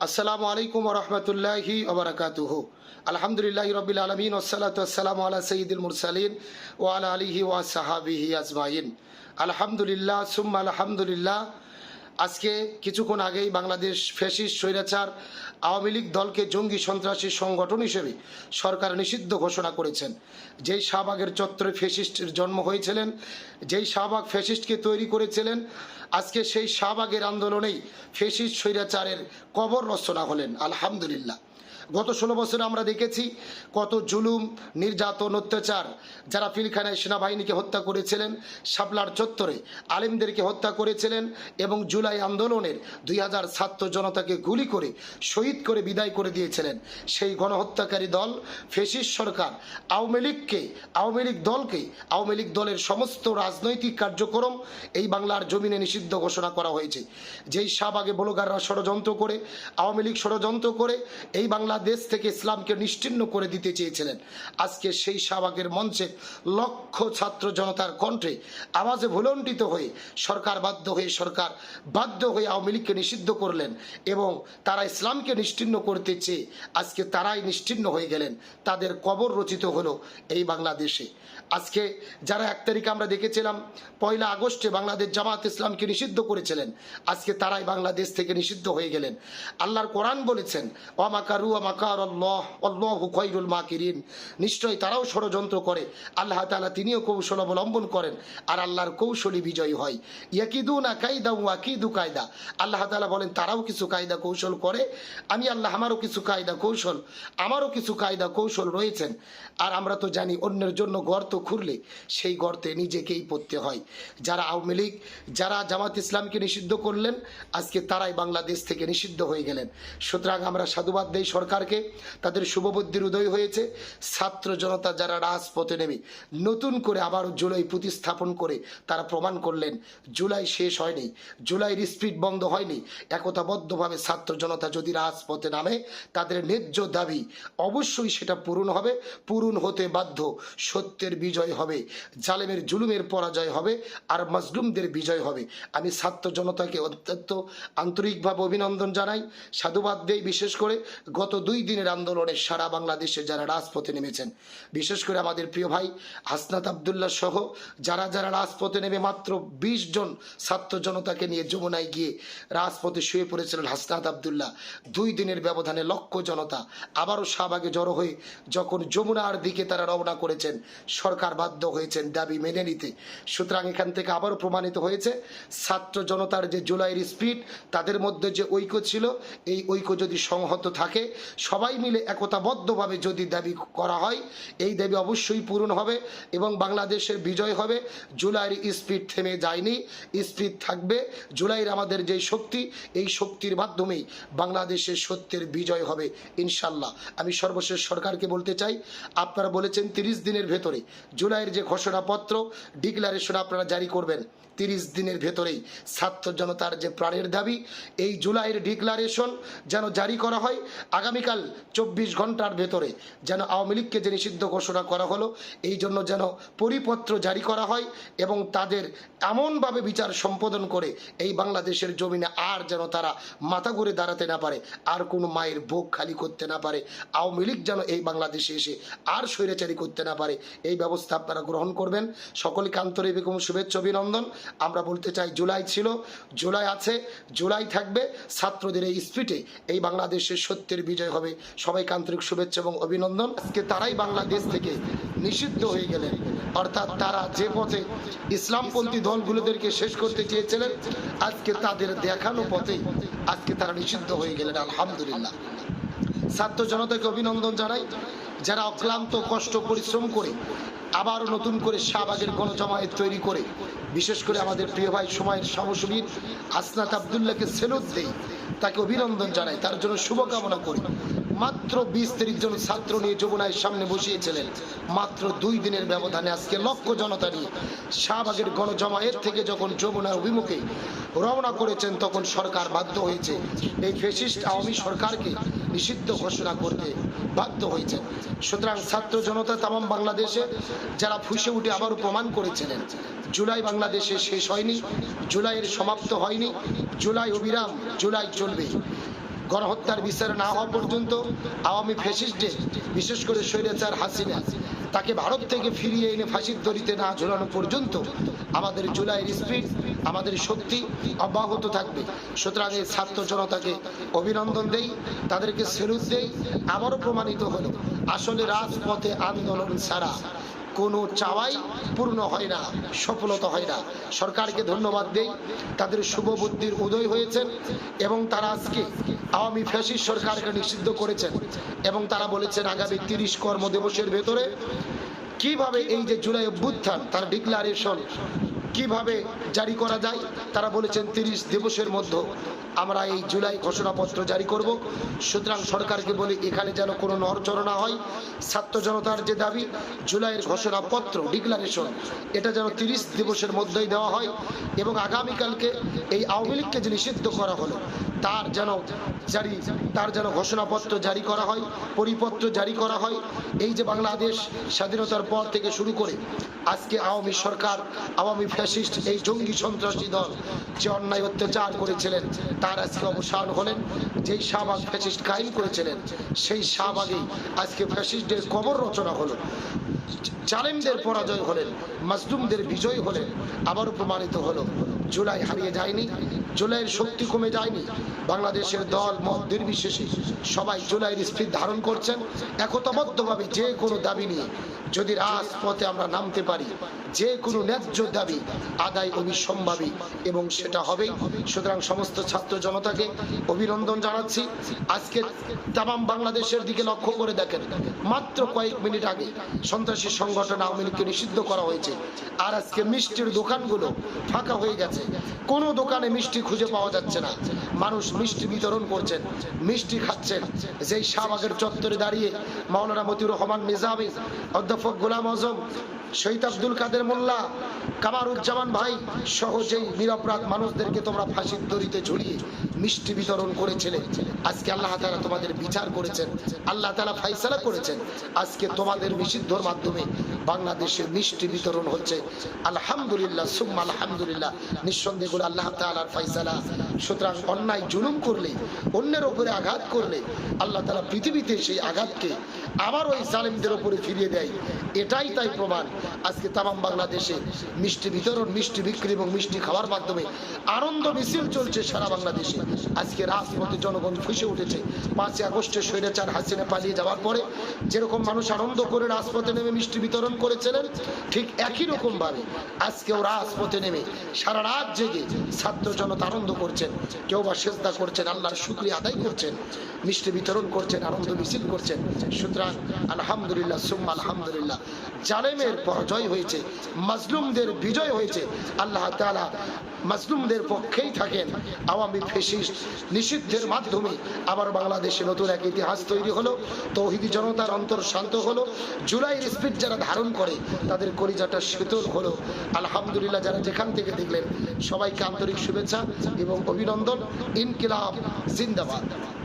আসসালামু আলাইকুম রহমতুল্লাহি ওবরাকাতুহ আলহামদুলিল্লাহ রবিল আলমিন ওসালাতাম আলা সঈদুল মুরসালিন ও আলা আলিহি ওয়া সাহাবিহি আজমাইন। আলহামদুলিল্লাহ, সুম্মা আলহামদুলিল্লাহ আজকে কিছুক্ষণ আগেই বাংলাদেশ ফ্যাসিস্ট স্বৈরাচার আওয়ামী লীগ দলকে জঙ্গি সন্ত্রাসী সংগঠন হিসেবে সরকার নিষিদ্ধ ঘোষণা করেছেন। যেই শাহবাগের চত্বরে ফ্যাসিস্টের জন্ম হয়েছিলেন, যেই শাহবাগ ফ্যাসিস্টকে তৈরি করেছিলেন, আজকে সেই শাহবাগের আন্দোলনেই ফ্যাসিস্ট স্বৈরাচারের কবর রচনা হলেন। আলহামদুলিল্লাহ। গত ষোলো বছরে আমরা দেখেছি কত জুলুম, নির্যাতন, অত্যাচার যারা পিলখানায় সেনাবাহিনীকে হত্যা করেছিলেন, শাপলার চত্বরে আলেমদেরকে হত্যা করেছিলেন এবং জুলাই আন্দোলনের দুই হাজার ছাত্র জনতাকে গুলি করে, শহীদ করে, বিদায় করে দিয়েছিলেন। সেই গণহত্যাকারী দল ফেসিস সরকার, আওয়ামী লীগকে, আওয়ামী লীগ দলকে, আওয়ামী লীগ দলের সমস্ত রাজনৈতিক কার্যক্রম এই বাংলার জমিনে নিষিদ্ধ ঘোষণা করা হয়েছে। যেই শাহবাগে বলগাররা ষড়যন্ত্র করে, আওয়ামী লীগ ষড়যন্ত্র করে, এই বাংলাদেশ থেকে ইসলামকে নিশ্চিহ্ন করে দিতে চেয়েছিলেন। আজকে সেই শাহবাগের মঞ্চে লক্ষ ছাত্র জনতার কণ্ঠে আওয়াজে ভুলণ্ঠিত হয়ে সরকার বাধ্য হয়ে সরকার বাধ্য হয়ে আওয়ামী লীগকে নিষিদ্ধ করলেন এবং তারা ইসলামকে নিশ্চিহ্ন করতে চেয়ে আজকে তারাই নিশ্চিহ্ন হয়ে গেলেন। তাদের কবর রচিত হলো এই বাংলাদেশে। আজকে যারা এক তারিখে আমরা দেখেছিলাম, পয়লা আগস্টে বাংলাদেশ জামাত ইসলামকে নিষিদ্ধ করেছিলেন। আজকে তারাই বাংলাদেশ থেকে নিষিদ্ধ হয়ে গেলেন। আল্লাহর কোরআন বলেছেন ওয়ামাকারু খৈরুল নিশ্চয়ই তারাও ষড়যন্ত্র করে। আল্লাহ তাআলা তিনিও কৌশল অবলম্বন করেন, আর আল্লাহর কৌশলী বিজয়ী হয়। ইয়াকিদু না কায়দা ওয়াকিদু কায়দা। আল্লাহ তাআলা বলেন, তারাও কিছু কায়দা কৌশল করে। আমি আল্লাহ, আমারও কিছু কায়দা কৌশল, আমারও কিছু কায়দা কৌশল রয়েছেন। আর আমরা তো জানি, অন্যের জন্য গর্ত খুঁড়লে সেই গর্তে নিজেকেই পড়তে হয়। যারা আওয়ামী লীগ, যারা জামাত ইসলামকে নিষিদ্ধ করলেন, আজকে তারাই বাংলাদেশ থেকে নিষিদ্ধ হয়ে গেলেন। সুতরাং আমরা সাধুবাদ দেই সরকারকে তাদের শুভবুদ্ধির উদয় হয়েছে। ছাত্র জনতা যারা রাজপথে নেমে নতুন করে আবার জুলাই প্রতিস্থাপন করে তারা প্রমাণ করলেন, জুলাই শেষ হয়নি জুলাইয়ের স্পিড বন্ধ হয়নি। একতাবদ্ধভাবে ছাত্র জনতা যদি রাজপথে নামে, তাদের ন্যায্য দাবি অবশ্যই সেটা পূরণ হবে, পূরণ হতে বাধ্য। সত্যের বিজয় হবে, জালেমের জুলুমের পরাজয় হবে, আর মাজলুমদের বিজয় হবে। আমি ছাত্র জনতাকে অত্যন্ত আন্তরিকভাবে অভিনন্দন জানাই। সাধুবাদ দেই বিশেষ করে। গত দুই দিনের আন্দোলনে সারা বাংলাদেশে যারা রাজপথে নেমেছেন, বিশেষ করে আমাদের প্রিয় ভাই হাসনাত আবদুল্লাহ সহ যারা যারা রাজপথে নেমে মাত্র বিশ জন ছাত্র জনতাকে নিয়ে যমুনায় গিয়ে রাজপথে শুয়ে পড়েছিলেন হাসনাত আবদুল্লাহ। দুই দিনের ব্যবধানে লক্ষ জনতা আবারও শাহবাগে জড়ো হয়ে যখন যমুনার দিকে তারা রওনা করেছেন, সরকার বাধ্য হয়েছেন দাবি মেনে নিতে। সুতরাং এখান থেকে আবারও প্রমাণিত হয়েছে, ছাত্র জনতার যে জুলাইয়ের স্পিড, তাদের মধ্যে যে ঐক্য ছিল, এই ঐক্য যদি সংহত থাকে সবাই মিলে একতাবদ্ধভাবে যদি দাবি করা হয়, এই দাবি অবশ্যই পূরণ হবে এবং বাংলাদেশের বিজয় হবে। জুলাইয়ের স্পিড থেমে যায়নি, স্পিড থাকবে। জুলাইয়ের আমাদের যে শক্তি, এই শক্তির মাধ্যমেই বাংলাদেশের সত্যের বিজয় হবে ইনশাল্লাহ আমি সর্বশেষ সরকারকে বলতে চাই, আপনারা বলেছেন তিরিশ দিনের ভেতরে জুলাইয়ের যে ঘোষণাপত্র, ডিক্লারেশন আপনারা জারি করবেন। তিরিশ দিনের ভেতরেই ছাত্র জনতার যে প্রাণের দাবি, এই জুলাইয়ের ডিক্লারেশন যেন জারি করা হয়, আগামীকাল চব্বিশ ঘণ্টার ভেতরে যেন আওয়ামী লীগকে যে নিষিদ্ধ ঘোষণা করা হলো, এই জন্য যেন পরিপত্র জারি করা হয় এবং তাদের এমনভাবে বিচার সম্পাদন করে এই বাংলাদেশের জমিনে আর যেন তারা মাথা ঘুরে দাঁড়াতে না পারে, আর কোনো মায়ের বুক খালি করতে না পারে, আওয়ামী লীগ যেন এই বাংলাদেশে এসে আর স্বৈরাচারী করতে না পারে, এই ব্যবস্থা আপনারা গ্রহণ করবেন। সকলকে আন্তরিক এবং শুভেচ্ছা, অভিনন্দন। আমরা বলতে চাই জুলাই ছিল, জুলাই আছে, জুলাই থাকবে, ছাত্রদের এই স্পিডে এই বাংলাদেশের সত্যের বিজয় হবে। সবাইকে আন্তরিক শুভেচ্ছা এবং অভিনন্দন। আজকে তারাই বাংলাদেশ থেকে নিষিদ্ধ হয়ে গেলেন। অর্থাৎ তারা যে পথে ইসলামপন্থী দলগুলোদেরকে শেষ করতে চেয়েছিলেন, আজকে তাদের দেখানো পথে আজকে তারা নিষিদ্ধ হয়ে গেলেন, আলহামদুলিল্লাহ। ছাত্র জনতাকে অভিনন্দন জানাই। যারা অক্লান্ত কষ্ট, পরিশ্রম করে আবারও নতুন করে শাহবাগের গণজমায়েত তৈরি করে। বিশেষ করে আমাদের প্রিয় ভাই সময়ের সামসবীর আসনাত আবদুল্লাহকে সেলুট দেই, তাকে অভিনন্দন জানাই, তার জন্য শুভকামনা করি। মাত্র বিশ তিরিশ জন ছাত্র নিয়ে যমুনায় সামনে বসিয়েছিলেন। মাত্র দুই দিনের ব্যবধানে আজকে লক্ষ জনতা নিয়ে শাহবাগের গণজমায়েত থেকে যখন যমুনার অভিমুখে রওনা করেছেন, তখন সরকার বাধ্য হয়েছে। এই ফেসিস্ট আওয়ামী সরকারকে নিষিদ্ধ ঘোষণা করতে বাধ্য হয়েছেন। সুতরাং ছাত্র জনতা তাম বাংলাদেশে যারা ফুসে উঠে আবারও প্রমাণ করেছিলেন, জুলাই বাংলাদেশে শেষ হয়নি, জুলাইয়ের সমাপ্ত হয়নি, জুলাই অবিরাম, জুলাই চলবে। গণহত্যার বিচার না হওয়া পর্যন্ত আওয়ামী ফ্যাসিস্টে বিশেষ করে স্বৈরাচার হাসিনা, তাকে ভারত থেকে ফিরিয়ে এনে ফাঁসির দড়িতে না ঝোলানো পর্যন্ত আমাদের জুলাইয়ের স্পিড আমাদের শক্তি অব্যাহত থাকবে। সুতরাং এই ছাত্র জনতাকে অভিনন্দন দেই, তাদেরকে সেলুট দেই আবারও প্রমাণিত হলো, আসলে রাজপথে আন্দোলন ছাড়া কোনো চাওয়াই পূর্ণ হয় না, সফলতা হয় না। সরকারকে ধন্যবাদ দেই, তাদের শুভ বুদ্ধির উদয় হয়েছেন এবং তারা আজকে আওয়ামী ফ্যাসিস্ট সরকারকে নিষিদ্ধ করেছেন এবং তারা বলেছেন আগামী তিরিশ কর্মদিবসের ভেতরে কীভাবে এই যে জুলাই অভ্যুত্থান, তার ডিক্লারেশন কীভাবে জারি করা যায়? তারা বলেছেন তিরিশ দিবসের মধ্যে। আমরা এই জুলাই ঘোষণাপত্র জারি করব। সুতরাং সরকারকে বলি, এখানে যেন কোনো নড়চড় না হয়। ছাত্র জনতার যে দাবি, জুলাইয়ের ঘোষণাপত্র, ডিক্লারেশন, এটা যেন তিরিশ দিবসের মধ্যেই দেওয়া হয় এবং আগামীকালকে এই আওয়ামী লীগকে যে নিষিদ্ধ করা হলো, তার যেন জারি, তার যেন ঘোষণাপত্র জারি করা হয়, পরিপত্র জারি করা হয়। এই যে বাংলাদেশ স্বাধীনতার পর থেকে শুরু করে আজকে আওয়ামী সরকার, আওয়ামী ফ্যাসিস্ট, এই জঙ্গি সন্ত্রাসী দল যে অন্যায় অত্যাচার করেছিলেন তার আজকে অবসান হলেন। যেই শাহবাগ ফ্যাসিস্ট কায়েম করেছিলেন, সেই শাহবাগেই আজকে ফ্যাসিস্টদের কবর রচনা হলো। জালেমদের পরাজয় হলেন, মাজলুমদের বিজয় হলেন আবারও প্রমাণিত হলো। জুলাই হারিয়ে যায়নি, জুলাইয়ের শক্তি কমে যায়নি। বাংলাদেশের দল মত নির্বিশেষে সবাই জুলাইয়ের স্পিড ধারণ করছেন। একতাবদ্ধভাবে যে কোনো দাবি নিয়ে যদি রাজপথে আমরা নামতে পারি, যে কোনো ন্যায্য দাবি, আদায় অবিসম্ভাবী, এবং সেটা হবেই। সুতরাং সমস্ত ছাত্র জনতাকে অভিনন্দন জানাচ্ছি। আজকে তামাম বাংলাদেশের দিকে লক্ষ্য করে দেখেন, মাত্র কয়েক মিনিট আগে সন্ত্রাসী সংগঠন আওয়ামী লীগকে নিষিদ্ধ করা হয়েছে। আর আজকে মিষ্টির দোকানগুলো ফাঁকা হয়ে গেছে। কোনো দোকানে মিষ্টি খুঁজে পাওয়া যাচ্ছে না। মানুষ মিষ্টি বিতরণ করছেন, মিষ্টি খাচ্ছেন। যেই শাহবাগের চত্বরে দাঁড়িয়ে মাওলানা মতিউর রহমান নিজামী, অধ্যাপক গোলাম আজম, শহীদ আব্দুল কাদের মোল্লা, কামারুজ্জামান ভাই সহজেই নিরপরাধ মানুষদেরকে তোমরা ফাঁসির দড়িতে ঝুলিয়ে মিষ্টি বিতরণ করেছিলে। আজকে আল্লাহ তালা তোমাদের বিচার করেছেন। আল্লাহ তালা ফাইসালা করেছেন। আজকে তোমাদের নিষিদ্ধর মাধ্যমে বাংলাদেশে মিষ্টি বিতরণ হচ্ছে। আলহামদুলিল্লাহ, সুম্মা আলহামদুলিল্লাহ। নিঃসন্দেহ করে আল্লাহ তালার ফাইসালা সুতরাং অন্যায় জুলুম করলে, অন্যের ওপরে আঘাত করলে, আল্লাহ তালা পৃথিবীতে সেই আঘাতকে আবার ওই জালেমদের ওপরে ফিরিয়ে দেয়। এটাই তাই প্রমাণ। আজকে তামাম বাংলাদেশে মিষ্টি বিতরণ, মিষ্টি বিক্রি এবং মিষ্টি খাওয়ার মাধ্যমে আনন্দ মিছিল চলছে সারা বাংলাদেশে। আজকে রাজপথে জনগণ ফুসে উঠেছে। পাঁচই আগস্টে স্বৈরাচার হাসিনা পালিয়ে যাওয়ার পরে যেরকম মানুষ আনন্দ করে রাজপথে নেমে মিষ্টি বিতরণ করেছিলেন, ঠিক একই রকম ভাবে আজকেও রাজপথে নেমে সারা রাত জেগে ছাত্র জনতা আনন্দ করছেন, কেউ বা সেজদা করছেন, আল্লাহর শুক্রিয়া আদায় করছেন, মিষ্টি বিতরণ করছেন, আনন্দ মিছিল করছেন। সুতরাং আলহামদুলিল্লাহ, সুম্মা আলহামদুলিল্লাহ। জালেমের পরাজয় হয়েছে, মাজলুমদের বিজয় হয়েছে। আল্লাহ তাআলা মাজলুমদের পক্ষেই থাকেন, আওয়ামী ফেসিস্ট নিষিদ্ধের মাধ্যমে আবার বাংলাদেশে নতুন এক ইতিহাস তৈরি হলো। তৌহিদি জনতার অন্তর শান্ত হলো। জুলাইয়ের স্পিড যারা ধারণ করে, তাদের কলিজাটা শীতল হলো। আলহামদুলিল্লাহ যারা যেখান থেকে দেখলেন, সবাইকে আন্তরিক শুভেচ্ছা এবং অভিনন্দন। ইনকিলাব, জিন্দাবাদ।